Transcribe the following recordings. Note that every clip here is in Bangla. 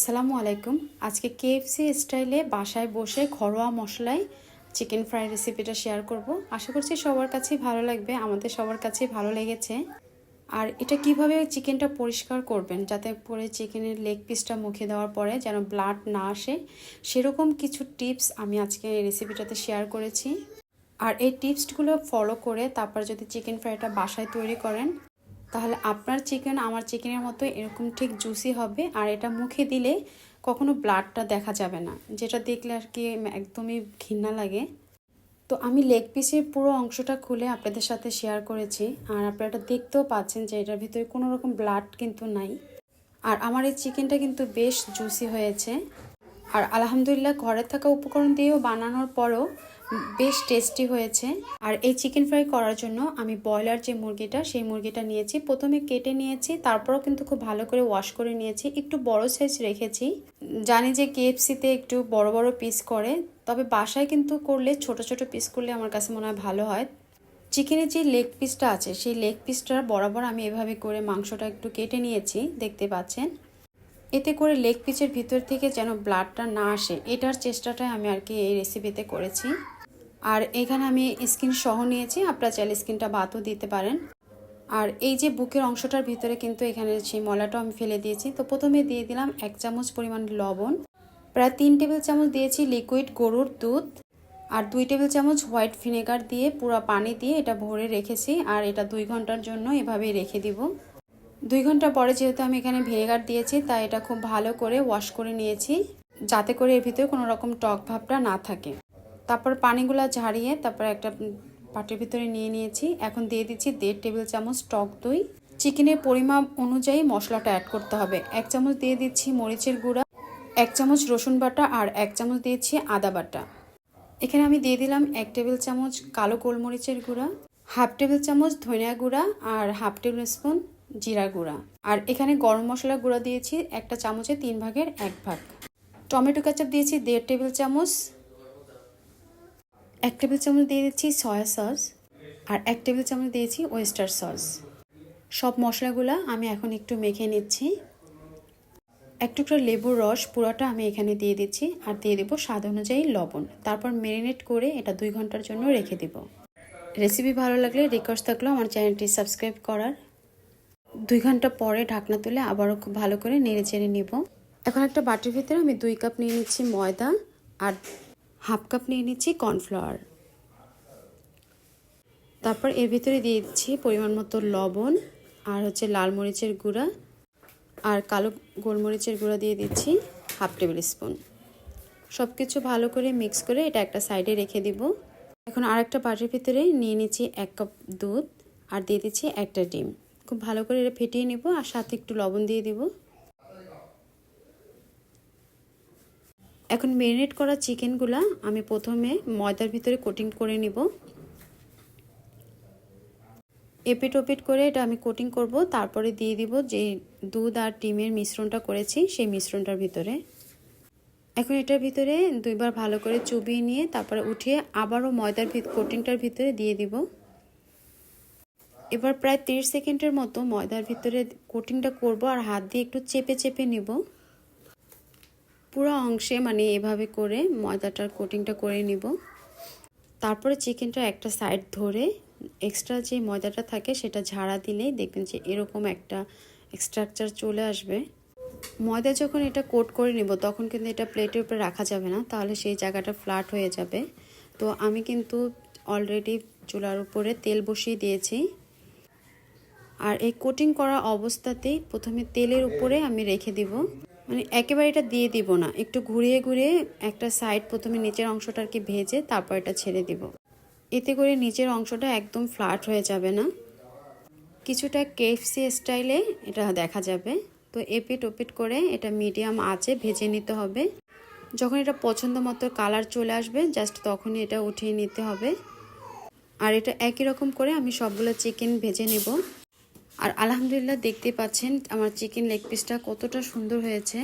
আসসালামু আলাইকুম। আজকে কেএফসি স্টাইলে বাসায় বসে ঘরোয়া মশলায় চিকেন ফ্রাই রেসিপিটা শেয়ার করব। আশা করছি সবার কাছেই ভালো লাগবে, আমাদের সবার কাছেই ভালো লেগেছে। আর এটা কীভাবে চিকেনটা পরিষ্কার করবেন, যাতে পরে চিকেনের লেগ পিসটা মুখে দেওয়ার পরে যেন ব্লাড না আসে, সেরকম কিছু টিপস আমি আজকে এই রেসিপিটাতে শেয়ার করেছি। আর এই টিপসগুলো ফলো করে তারপর যদি চিকেন ফ্রাইটা বাসায় তৈরি করেন তাহলে আপনার চিকেন আমার চিকেনের মতো এরকম ঠিক জুসি হবে। আর এটা মুখে দিলে কখনো ব্লাডটা দেখা যাবে না, যেটা দেখলে আর কি একদমই ঘৃণা লাগে। তো আমি লেগ পিসের পুরো অংশটা খুলে আপনাদের সাথে শেয়ার করেছি, আর আপনারা এটা দেখতেও পাচ্ছেন যে এটার ভিতরে কোনো রকম ব্লাড কিন্তু নাই। আর আমার এই চিকেনটা কিন্তু বেশ জুসি হয়েছে। আর আলহামদুলিল্লাহ ঘরে থাকা উপকরণ দিয়েও বানানোর পরও বেশ টেস্টি হয়েছে। আর এই চিকেন ফ্রাই করার জন্য আমি ব্রয়লার যে মুরগিটা, সেই মুরগিটা নিয়েছি। প্রথমে কেটে নিয়েছি, তারপরও কিন্তু খুব ভালো করে ওয়াশ করে নিয়েছি। একটু বড় সাইজ রেখেছি। জানি যে কেএফসিতে একটু বড় বড় পিস করে, তবে বাসায় কিন্তু করলে ছোট ছোট পিস করলে আমার কাছে মনে হয় ভালো হয়। চিকেনের যে লেগ পিসটা আছে, সেই লেগ পিসটা বরাবর আমি এভাবে করে মাংসটা একটু কেটে নিয়েছি, দেখতে পাচ্ছেন। এতে করে লেগ পিচের ভিতর থেকে যেন ব্লাডটা না আসে, এটার চেষ্টাটাই আমি আর কি এই রেসিপিতে করেছি। আর এখানে আমি স্কিন সহ নিয়েছি, আপনারা চাইলে স্কিনটা বাদও দিতে পারেন। আর এই যে বুকের অংশটার ভিতরে কিন্তু এখানে সেই মলাটাও আমি ফেলে দিয়েছি। তো প্রথমে দিয়ে দিলাম এক চামচ পরিমাণ লবণ, প্রায় তিন টেবিল চামচ দিয়েছি লিকুইড গরুর দুধ, আর দুই টেবিল চামচ হোয়াইট ভিনেগার দিয়ে পুরো পানি দিয়ে এটা ভরে রেখেছি। আর এটা দুই ঘণ্টার জন্য এভাবেই রেখে দিব। দুই ঘণ্টা পরে যেহেতু আমি এখানে ভিনেগার দিয়েছি, তাই এটা খুব ভালো করে ওয়াশ করে নিয়েছি, যাতে করে এর ভিতরে কোনো রকম টক ভাবটা না থাকে। তারপর পানিগুলো ঝাড়িয়ে তারপর একটা পাটির ভিতরে নিয়ে নিয়েছি। এখন দিয়ে দিচ্ছি দেড় টেবিল চামচ টক দই। চিকেনের পরিমাপ অনুযায়ী মশলাটা অ্যাড করতে হবে। এক চামচ দিয়ে দিচ্ছি মরিচের গুঁড়া, এক চামচ রসুন বাটা আর এক চামচ দিয়েছি আদা বাটা। এখানে আমি দিয়ে দিলাম এক টেবিল চামচ কালো গোলমরিচের গুঁড়া, হাফ টেবিল চামচ ধনিয়া গুঁড়া আর হাফ টেবিল স্পুন জিরা গুঁড়া। আর এখানে গরম মশলা গুঁড়া দিয়েছি একটা চামচে তিন ভাগের এক ভাগ। টমেটো কেচাপ দিয়েছি দেড় টেবিল চামচ। এক টেবিল চামচ দিয়ে দিচ্ছি সয়া সস। আর এক টেবিল চামচ দিয়েছি ওয়েস্টার সস। সব মশলাগুলো আমি এখন একটু মেখে নিচ্ছি। এক টুকরো লেবুর রস পুরোটা আমি এখানে দিয়ে দিচ্ছি আর দিয়ে দেবো স্বাদ অনুযায়ী লবণ। তারপর ম্যারিনেট করে এটা দুই ঘণ্টার জন্য রেখে দেব। রেসিপি ভালো লাগলে রিকোয়েস্ট থাকল আমার চ্যানেলটি সাবস্ক্রাইব করার দুই ঘণ্টা পরে ঢাকনা তুলে আবারও খুব ভালো করে নেড়ে চেড়ে নিব। এখন একটা বাটির ভিতরে আমি দুই কাপ নিয়ে নিচ্ছি ময়দা আর হাফ কাপ নিয়ে নিচ্ছি কর্নফ্লাওয়ার। তারপর এর ভিতরে দিয়ে দিচ্ছি পরিমাণ মতো লবণ আর হচ্ছে লাল মরিচের গুঁড়া আর কালো গোলমরিচের গুঁড়া দিয়ে দিচ্ছি হাফ টেবিল স্পুন। সব কিছু ভালো করে মিক্স করে এটা একটা সাইডে রেখে দিব। এখন আরেকটা বাটির ভিতরে নিয়ে নিচ্ছি এক কাপ দুধ আর দিয়ে দিচ্ছি একটা ডিম। খুব ভালো করে এটা ফেটিয়ে নেব আর সাথে একটু লবণ দিয়ে দিব। এখন ম্যারিনেট করা চিকেনগুলা আমি প্রথমে ময়দার ভিতরে কোটিং করে নিব। এপিট ওপিট করে এটা আমি কোটিং করব, তারপরে দিয়ে দিব যে দুধ আর ডিমের মিশ্রণটা করেছি সেই মিশ্রণটার ভিতরে। এখন এটার ভিতরে দুইবার ভালো করে চুবিয়ে নিয়ে তারপরে উঠিয়ে আবারও ময়দার কোটিংটার ভিতরে দিয়ে দিব। এবার প্রায় তিরিশ সেকেন্ডের মতো ময়দার ভিতরে কোটিংটা করব আর হাত দিয়ে একটু চেপে চেপে নেব। পুরো অংশে মানে এভাবে করে ময়দাটার কোটিংটা করে নিব। তারপরে চিকেনটা একটা সাইড ধরে এক্সট্রা যে ময়দাটা থাকে সেটা ঝাড়া দিলেই দেখবেন যে এরকম একটা স্ট্রাকচার চলে আসবে। ময়দা যখন এটা কোট করে নিব, তখন কিন্তু এটা প্লেটের উপরে রাখা যাবে না, তাহলে সেই জায়গাটা ফ্ল্যাট হয়ে যাবে। তো আমি কিন্তু অলরেডি চুলার উপরে তেল বসিয়ে দিয়েছি। আর এই কোটিং করা অবস্থাতেই প্রথমে তেলের উপরে আমি রেখে দিব। মানে একেবারে এটা দিয়ে দিব না। একটু ঘুরিয়ে ঘুরিয়ে একটা সাইড প্রথমে নিচের অংশটা আর কি ভেজে তারপর এটা ছেড়ে দিব। এতে করে নিচের অংশটা একদম ফ্ল্যাট হয়ে যাবে না। কিছুটা কেএফসি স্টাইলে এটা দেখা যাবে। তো এপিট ওপিট করে এটা মিডিয়াম আঁচে ভেজে নিতে হবে। যখন এটা পছন্দ মতো কালার চলে আসবে জাস্ট তখনই এটা উঠিয়ে নিতে হবে। আর এটা একই রকম করে আমি সবগুলো চিকেন ভেজে নেব। আর আলহামদুলিল্লাহ দেখতে পাচ্ছেন আমার চিকেন লেগ পিসটা কতটা সুন্দর হয়েছে।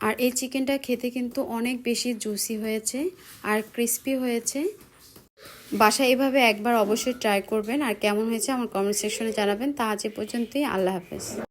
আর এই চিকেনটা খেতে কিন্তু অনেক বেশি জুসি হয়েছে আর ক্রিস্পি হয়েছে। বাসায় এভাবে একবার অবশ্যই ট্রাই করবেন আর কেমন হয়েছে আমার কমেন্ট সেকশনে জানাবেন। তা আজ পর্যন্তই, আল্লাহ হাফেজ।